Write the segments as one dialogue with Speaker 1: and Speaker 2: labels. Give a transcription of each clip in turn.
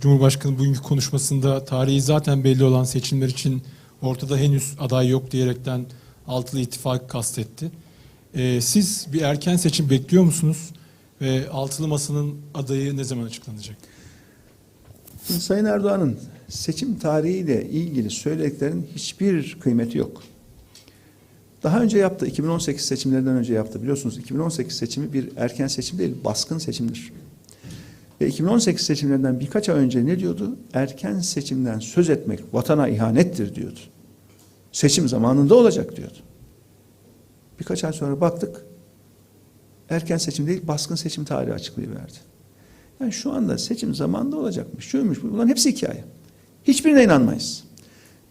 Speaker 1: Cumhurbaşkanı bugünkü konuşmasında tarihi zaten belli olan seçimler için ortada henüz aday yok diyerekten altılı ittifak kastetti. Ee, siz bir erken seçim bekliyor musunuz? Ve altılı masanın adayı ne zaman açıklanacak?
Speaker 2: Sayın Erdoğan'ın seçim tarihiyle ilgili söylediklerinin hiçbir kıymeti yok. Daha önce yaptı, 2018 seçimlerinden önce yaptı. Biliyorsunuz 2018 seçimi bir erken seçim değil, baskın seçimdir. Ve 2018 seçimlerinden birkaç ay önce ne diyordu? Erken seçimden söz etmek vatana ihanettir diyordu. Seçim zamanında olacak diyordu. Birkaç ay sonra baktık, erken seçim değil, baskın seçim tarihi açıklayıverdi. Yani şu anda seçim zamanında olacakmış, şuymuş, bunların hepsi hikaye. Hiçbirine inanmayız.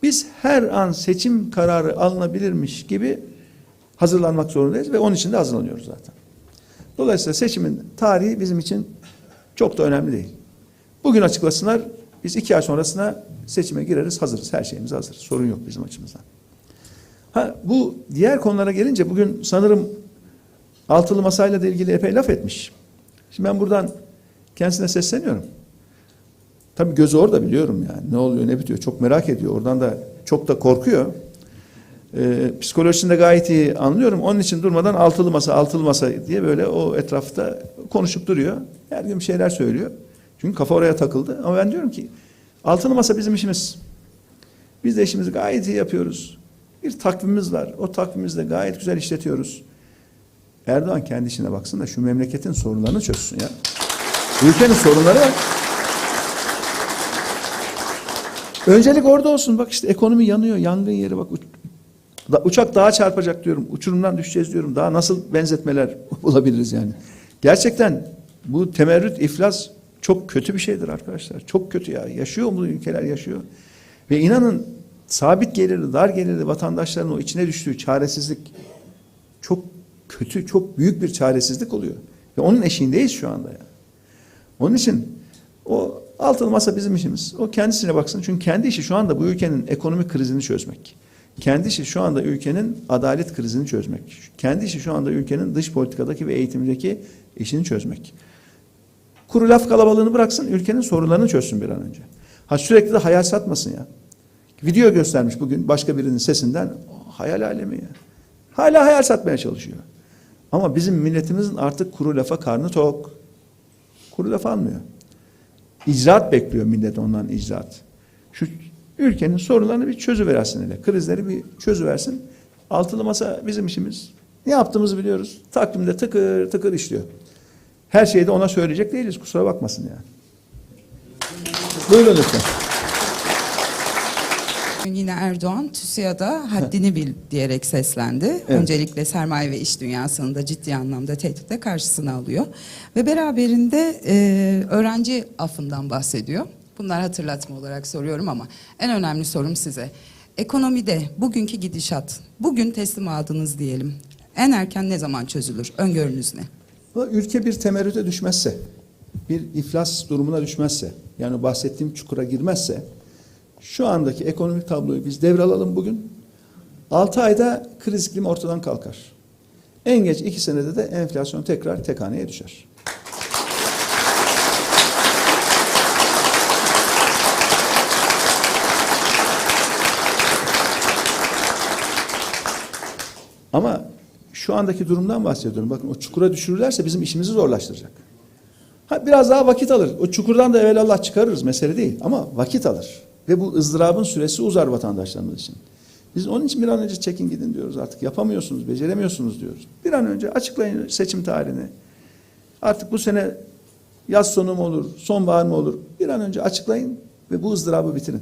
Speaker 2: Biz her an seçim kararı alınabilirmiş gibi hazırlanmak zorundayız ve onun için de hazırlanıyoruz zaten. Dolayısıyla seçimin tarihi bizim için çok da önemli değil. Bugün açıklasınlar, biz iki ay sonrasına seçime gireriz, hazırız. Her şeyimiz hazır. Sorun yok bizim açımızdan. Ha, bu diğer konulara gelince bugün sanırım altılı masayla da ilgili epey laf etmiş. Şimdi ben buradan kendisine sesleniyorum. Tabii gözü orada biliyorum yani. Ne oluyor ne bitiyor çok merak ediyor. Oradan da çok da korkuyor. Ee, psikolojisini de gayet iyi anlıyorum. Onun için durmadan altılı masa altılı masa diye böyle o etrafta konuşup duruyor. Her gün bir şeyler söylüyor. Çünkü kafa oraya takıldı. Ama ben diyorum ki altılı masa bizim işimiz. Biz de işimizi gayet iyi yapıyoruz. Bir takvimimiz var. O takvimimizde gayet güzel işletiyoruz. Erdoğan kendi işine baksın da şu memleketin sorunlarını çözsün ya. Ülkenin sorunları var. Öncelik orada olsun. Bak işte ekonomi yanıyor. Yangın yeri bak. Da- Uçak dağa çarpacak diyorum. Uçurumdan düşeceğiz diyorum. Daha nasıl benzetmeler bulabiliriz yani. Gerçekten bu temerrüt, iflas çok kötü bir şeydir arkadaşlar. Çok kötü ya. Yaşıyor mu ülkeler yaşıyor. Ve inanın sabit gelirli, dar gelirli vatandaşların o içine düştüğü çaresizlik çok kötü, çok büyük bir çaresizlik oluyor. Ve onun eşiğindeyiz şu anda ya. Onun için o altılı masa bizim işimiz. O kendisine baksın. Çünkü kendi işi şu anda bu ülkenin ekonomik krizini çözmek. Kendi işi şu anda ülkenin adalet krizini çözmek. Kendi işi şu anda ülkenin dış politikadaki ve eğitimdeki işini çözmek. Kuru laf kalabalığını bıraksın, ülkenin sorunlarını çözsün bir an önce. Ha sürekli de hayal satmasın ya. Video göstermiş bugün başka birinin sesinden. Hayal alemi ya. Hala hayal satmaya çalışıyor. Ama bizim milletimizin artık kuru lafa karnı tok. Kuru laf almıyor. İcraat bekliyor millet ondan icraat. Şu ülkenin sorunlarını bir çözüversin hele. Krizleri bir çözüversin. Altılı masa bizim işimiz. Ne yaptığımızı biliyoruz. Takvimde tıkır tıkır işliyor. Her şeyi de ona söyleyecek değiliz. Kusura bakmasın yani. Buyurun lütfen.
Speaker 3: Yine Erdoğan TÜSİAD'a haddini bil diyerek seslendi. Öncelikle sermaye ve iş dünyasını da ciddi anlamda tehditle karşısına alıyor. Ve beraberinde e, öğrenci affından bahsediyor. Bunlar hatırlatma olarak soruyorum ama en önemli sorum size. Ekonomide bugünkü gidişat, bugün teslim aldınız diyelim. En erken ne zaman çözülür? Öngörünüz ne?
Speaker 2: Ülke bir temerrüte düşmezse, bir iflas durumuna düşmezse, yani bahsettiğim çukura girmezse, şu andaki ekonomik tabloyu biz devralalım bugün. 6 ayda kriz iklimi ortadan kalkar. En geç 2 senede de enflasyon tekrar tek düşer. Ama şu andaki durumdan bahsediyorum. Bakın o çukura düşürürlerse bizim işimizi zorlaştıracak. Ha, biraz daha vakit alır. O çukurdan da evvelallah çıkarırız. Mesele değil. Ama vakit alır. Ve bu ızdırabın süresi uzar vatandaşlarımız için. Biz onun için bir an önce çekin gidin diyoruz artık. Yapamıyorsunuz, beceremiyorsunuz diyoruz. Bir an önce açıklayın seçim tarihini. Artık bu sene yaz sonu mu olur, sonbahar mı olur? Bir an önce açıklayın ve bu ızdırabı bitirin.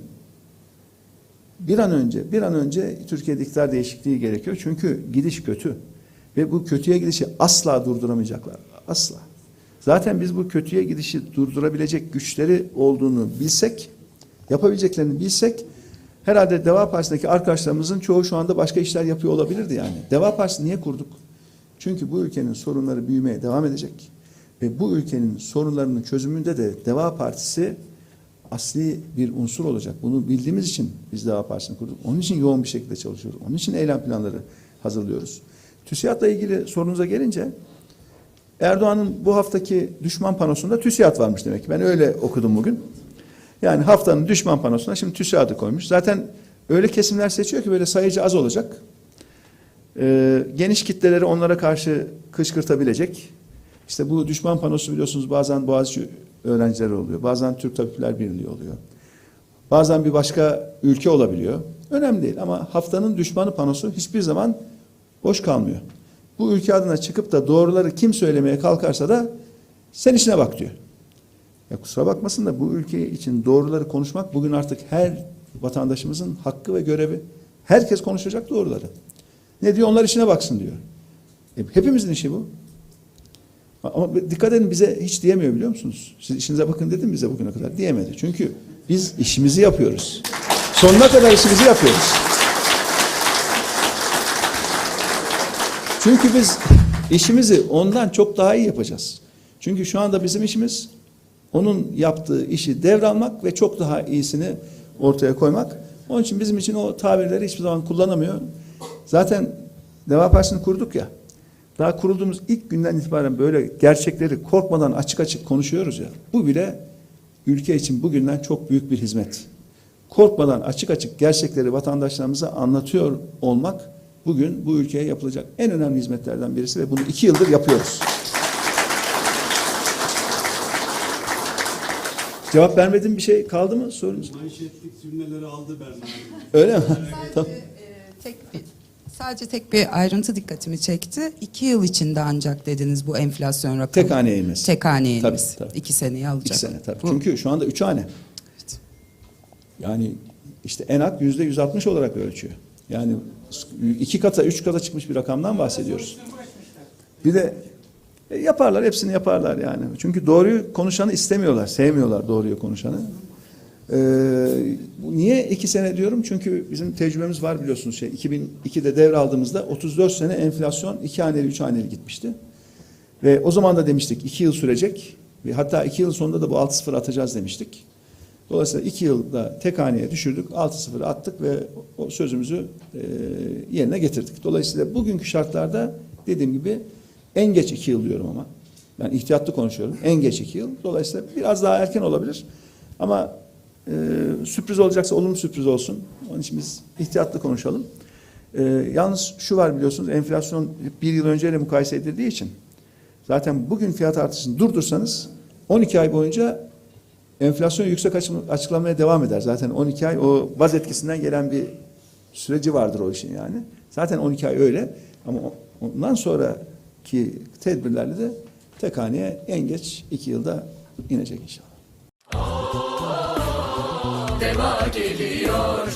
Speaker 2: Bir an önce, bir an önce Türkiye'de iktidar değişikliği gerekiyor. Çünkü gidiş kötü. Ve bu kötüye gidişi asla durduramayacaklar. Asla. Zaten biz bu kötüye gidişi durdurabilecek güçleri olduğunu bilsek, yapabileceklerini bilsek, herhalde Deva Partisi'ndeki arkadaşlarımızın çoğu şu anda başka işler yapıyor olabilirdi yani. Deva Partisi niye kurduk? Çünkü bu ülkenin sorunları büyümeye devam edecek. Ve bu ülkenin sorunlarının çözümünde de Deva Partisi asli bir unsur olacak. Bunu bildiğimiz için biz Deva Partisi'ni kurduk. Onun için yoğun bir şekilde çalışıyoruz. Onun için eylem planları hazırlıyoruz. TÜSİAD'la ilgili sorunuza gelince Erdoğan'ın bu haftaki düşman panosunda TÜSİAD varmış demek ki. Ben öyle okudum bugün. Yani haftanın düşman panosuna şimdi TÜSİAD'ı koymuş. Zaten öyle kesimler seçiyor ki böyle sayıcı az olacak. Ee, geniş kitleleri onlara karşı kışkırtabilecek. İşte bu düşman panosu biliyorsunuz bazen Boğaziçi öğrencileri oluyor. Bazen Türk Tabipler Birliği oluyor. Bazen bir başka ülke olabiliyor. Önemli değil ama haftanın düşmanı panosu hiçbir zaman boş kalmıyor. Bu ülke adına çıkıp da doğruları kim söylemeye kalkarsa da sen işine bak diyor. Ya kusura bakmasın da bu ülke için doğruları konuşmak bugün artık her vatandaşımızın hakkı ve görevi. Herkes konuşacak doğruları. Ne diyor? Onlar işine baksın diyor. E, hepimizin işi bu. Ama dikkat edin bize hiç diyemiyor biliyor musunuz? Siz işinize bakın dedim bize bugüne kadar. Diyemedi. Çünkü biz işimizi yapıyoruz. Sonuna kadar işimizi yapıyoruz. Çünkü biz işimizi ondan çok daha iyi yapacağız. Çünkü şu anda bizim işimiz onun yaptığı işi devralmak ve çok daha iyisini ortaya koymak. Onun için bizim için o tabirleri hiçbir zaman kullanamıyor. Zaten Deva Partisi'ni kurduk ya. Daha kurulduğumuz ilk günden itibaren böyle gerçekleri korkmadan açık açık konuşuyoruz ya. Bu bile ülke için bugünden çok büyük bir hizmet. Korkmadan açık açık gerçekleri vatandaşlarımıza anlatıyor olmak bugün bu ülkeye yapılacak en önemli hizmetlerden birisi ve bunu iki yıldır yapıyoruz. Cevap vermediğim bir şey kaldı mı sorunuz?
Speaker 4: Manşetlik cümleleri aldı Berna.
Speaker 2: Öyle mi? tamam.
Speaker 3: Sadece tek bir ayrıntı dikkatimi çekti. İki yıl içinde ancak dediniz bu enflasyon rakamı.
Speaker 2: Tek haneye inmesi.
Speaker 3: Tek haneye
Speaker 2: Tabii,
Speaker 3: inmesi.
Speaker 2: tabii.
Speaker 3: İki seneyi alacak.
Speaker 2: İki sene tabii.
Speaker 3: Bu-
Speaker 2: Çünkü şu anda üç hane. Yani işte ENAK yüzde 160 olarak ölçüyor. Yani iki kata, üç kata çıkmış bir rakamdan bahsediyoruz. Bir de e, yaparlar, hepsini yaparlar yani. Çünkü doğruyu konuşanı istemiyorlar, sevmiyorlar doğruyu konuşanı. Ee, niye iki sene diyorum? Çünkü bizim tecrübemiz var biliyorsunuz. Şey, 2002'de devraldığımızda 34 sene enflasyon iki haneli, üç haneli gitmişti. Ve o zaman da demiştik iki yıl sürecek. Ve hatta iki yıl sonunda da bu 6-0 atacağız demiştik. Dolayısıyla iki yılda tek haneye düşürdük, 6-0 attık ve o sözümüzü e, yerine getirdik. Dolayısıyla bugünkü şartlarda dediğim gibi en geç iki yıl diyorum ama. Ben ihtiyatlı konuşuyorum. En geç iki yıl. Dolayısıyla biraz daha erken olabilir. Ama e, sürpriz olacaksa olumlu sürpriz olsun. Onun için biz ihtiyatlı konuşalım. E, yalnız şu var biliyorsunuz enflasyon bir yıl önceyle mukayese edildiği için zaten bugün fiyat artışını durdursanız 12 ay boyunca enflasyon yüksek açı- açıklamaya devam eder. Zaten 12 ay o baz etkisinden gelen bir süreci vardır o işin yani. Zaten 12 ay öyle ama ondan sonraki tedbirlerle de tek haneye en geç 2 yılda inecek inşallah.
Speaker 5: Deva geliyor